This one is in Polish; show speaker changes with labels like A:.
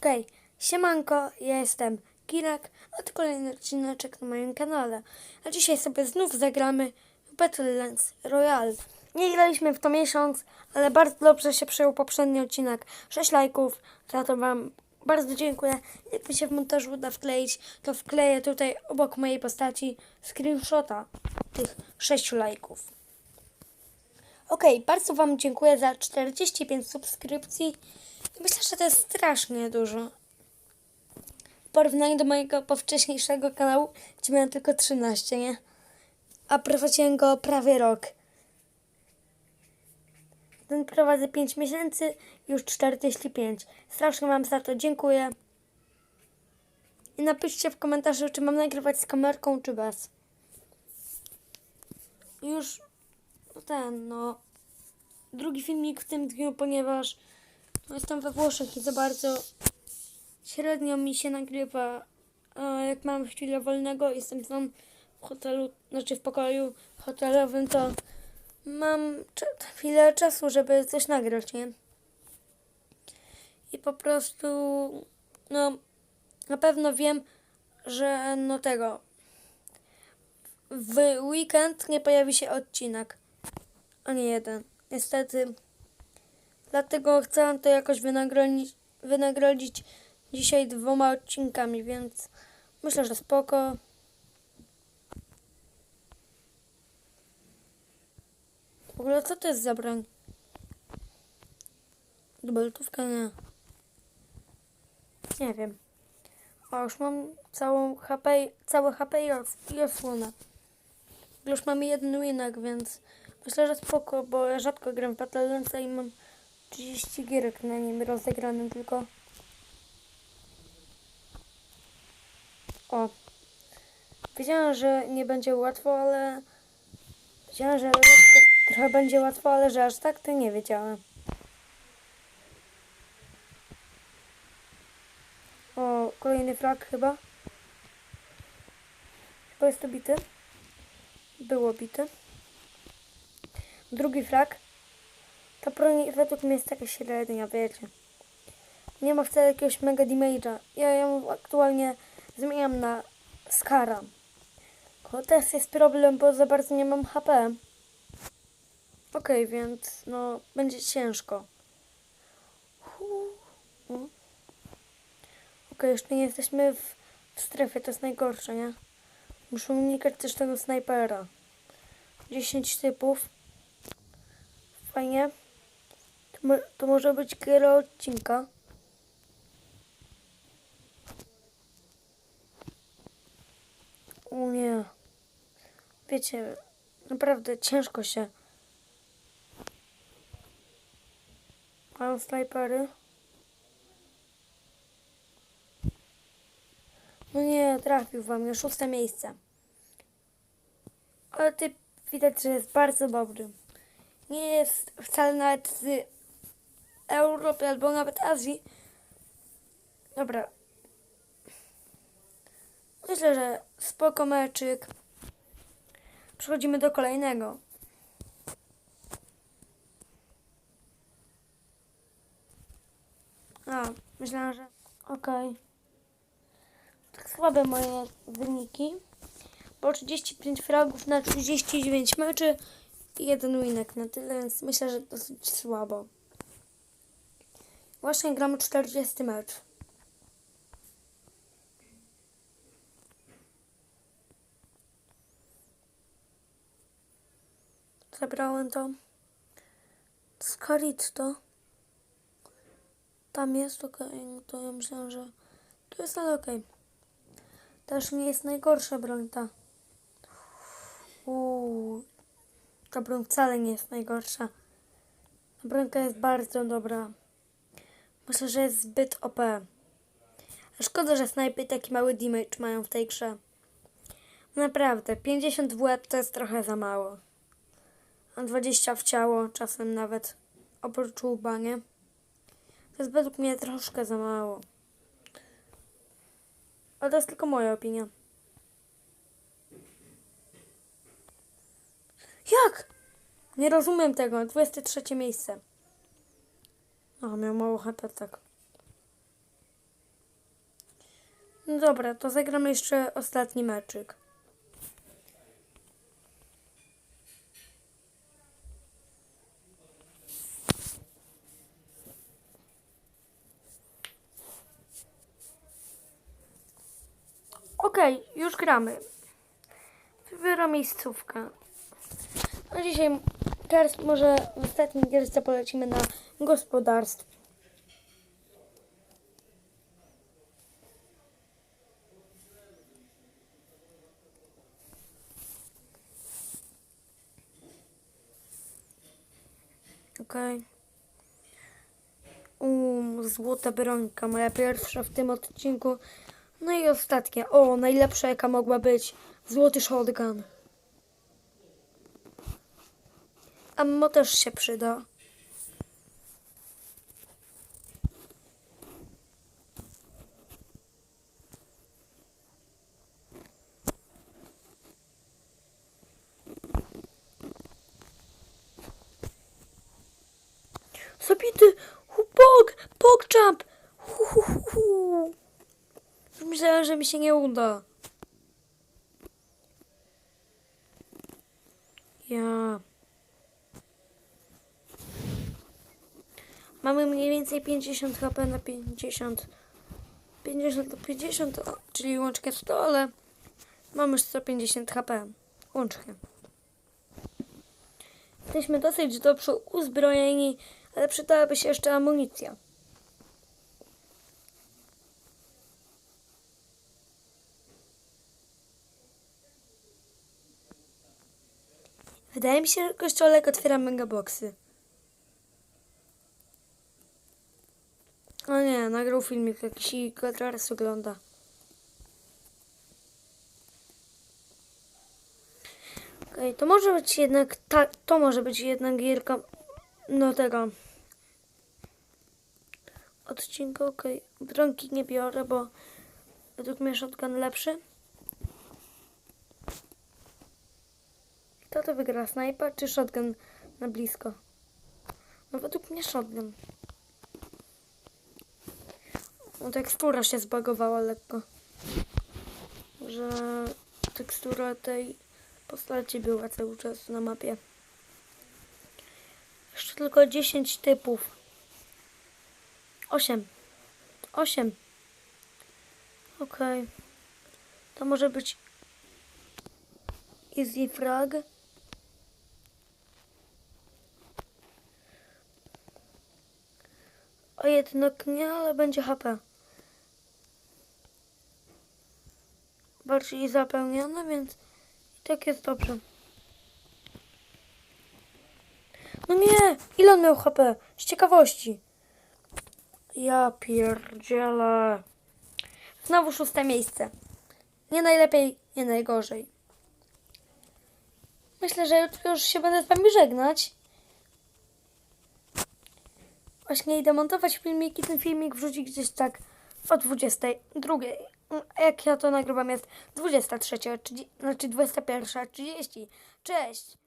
A: Okej, siemanko, ja jestem Kirak, a to kolejny odcineczek na moim kanale. A dzisiaj sobie znów zagramy Battlelands Royale. Nie graliśmy w to miesiąc, ale bardzo dobrze się przyjął poprzedni odcinek. 6 lajków, za to Wam bardzo dziękuję. Jak mi się w montażu uda wkleić, to wkleję tutaj obok mojej postaci screenshota tych 6 lajków. Okej, bardzo Wam dziękuję za 45 subskrypcji. Myślę, że to jest strasznie dużo. W porównaniu do mojego powcześniejszego kanału, gdzie miałem tylko 13, nie? A prowadziłem go prawie rok. Ten prowadzę 5 miesięcy, już 45. Strasznie Wam za to dziękuję. I napiszcie w komentarzu, czy mam nagrywać z kamerką, czy bez. Już ten, no, drugi filmik w tym dniu, ponieważ jestem we Włoszech i za bardzo średnio mi się nagrywa. A jak mam chwilę wolnego, jestem tam w hotelu, znaczy w pokoju hotelowym, to mam chwilę czasu, żeby coś nagrać, nie? I po prostu, no, na pewno wiem, że no tego, w weekend nie pojawi się odcinek. A nie jeden. Niestety. Dlatego chcę to jakoś wynagrodzić, wynagrodzić dzisiaj dwoma odcinkami, więc myślę, że spoko. W ogóle co to jest za broń? Dubeltówka nie. Nie wiem. O, już mam całą HP, całe HP i os- i osłonę. Już mamy jeden winek, więc myślę, że spoko, bo ja rzadko gram w Battlelandsa i mam 30 gierek na nim rozegranym tylko. O. Wiedziałem, że nie będzie łatwo, ale... Wiedziałem, że trochę będzie łatwo, ale że aż tak to nie wiedziałem. O, kolejny flag chyba. Chyba jest to bity. Było bite. Drugi flag. Ta broń według mnie jest taka średnia, wiecie. Nie ma wcale jakiegoś mega damage'a. Ja ją aktualnie zmieniam na Skara. Tylko teraz jest problem, bo za bardzo nie mam HP. Okej, więc no, będzie ciężko. Okej, jeszcze nie jesteśmy w, w strefie, to jest najgorsze, nie? Muszę unikać też tego snajpera. 10 typów. Fajnie. To, mo to może być gra odcinka. O nie. Wiecie, naprawdę ciężko się. Mają snajpery. No nie, trafił wam mnie. Szóste miejsce. Ale ty widać, że jest bardzo dobry. Nie jest wcale nawet z Europy albo nawet Azji. Dobra. Myślę, że spoko meczyk. Przechodzimy do kolejnego. A, myślałam, że... Okej. Tak słabe moje wyniki. Bo 35 fragów na 39 meczy i jeden winek na tyle, więc myślę, że dosyć słabo. Właśnie gramy 40 mecz. Zabrałem to. Scaritto. Tam jest ok, to ja myślę, że tu jest ale ok. Też nie jest najgorsza broń ta. Uuu, ta broń wcale nie jest najgorsza. Ta jest bardzo dobra. Myślę, że jest zbyt OP. Szkoda, że snajpy taki mały damage mają w tej grze. Naprawdę, 50 w łeb to jest trochę za mało. A 20 w ciało, czasem nawet oprócz łba, nie? To jest według mnie troszkę za mało. Ale to jest tylko moja opinia. Jak? Nie rozumiem tego. 23 miejsce. O, miał mało tak. No dobra, to zagramy jeszcze ostatni meczyk. Okej, już gramy. Wybieram miejscówkę. A dzisiaj teraz może w ostatnim gierce polecimy na gospodarstwo. Okej. Um, złota brońka, moja pierwsza w tym odcinku. No i ostatnia. O, najlepsza jaka mogła być. Złoty shotgun. Ammo też się przyda. Zabity! Hu, hu. Myślałem, że mi się nie uda. Ja. Mamy mniej więcej 50 HP na 50. 50 do 50, o, czyli łącznie 100, ale mamy już 150 HP. Łącznie. Jesteśmy dosyć dobrze uzbrojeni, ale przydałaby się jeszcze amunicja. Wydaje mi się, że kościołek otwiera megaboxy. O nie, nagrał filmik jakiś i go teraz ogląda. Okej, to może być jednak, ta, to może być jednak gierka, no tego, odcinka, okej. Bronki nie biorę, bo według mnie shotgun lepszy. Kto to wygra, snajpa czy shotgun na blisko? No według mnie shotgun. No tekstura się zbagowała lekko. Że tekstura tej postaci była cały czas na mapie. Jeszcze tylko 10 typów. 8. 8. Okej. To może być easy frag. A jednak nie, ale będzie HP. Bardziej zapełnione, więc i tak jest dobrze. No nie! Ile on miał HP? Z ciekawości. Ja pierdzielę. Znowu szóste miejsce. Nie najlepiej, nie najgorzej. Myślę, że już się będę z wami żegnać. Właśnie idę montować filmiki. Ten filmik wrzuci gdzieś tak o 22. A jak ja to nagrywam jest 23, czyli- znaczy 21.30. Cześć!